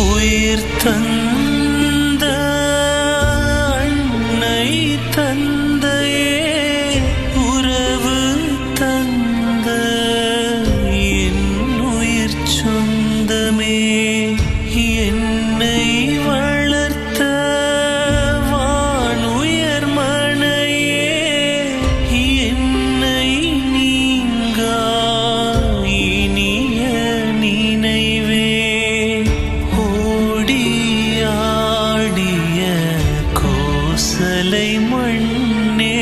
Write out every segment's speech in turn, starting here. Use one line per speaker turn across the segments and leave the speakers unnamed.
உயிர் தன் கோசலை மண்ணே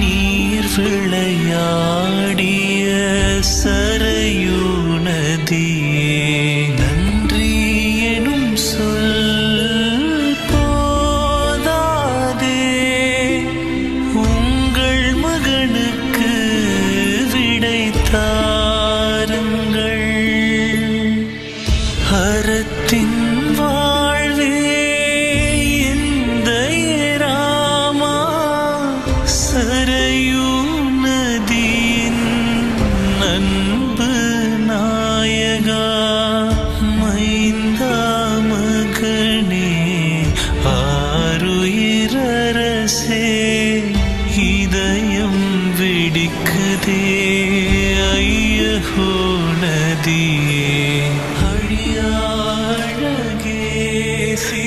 நீர் விளையாடிய சரையூ நதியே நன்றி எனும் சொல் போதாதே. உங்கள் மகனுக்கு விடை தாருங்கள். அறத்தின் சரையூ நதியின் அன்பு நாயகா மைந்தா மகனே ஆருயிரரசே இதயம் வெடிக்குதே ஐயகோ நதியே அழியாழகே சீ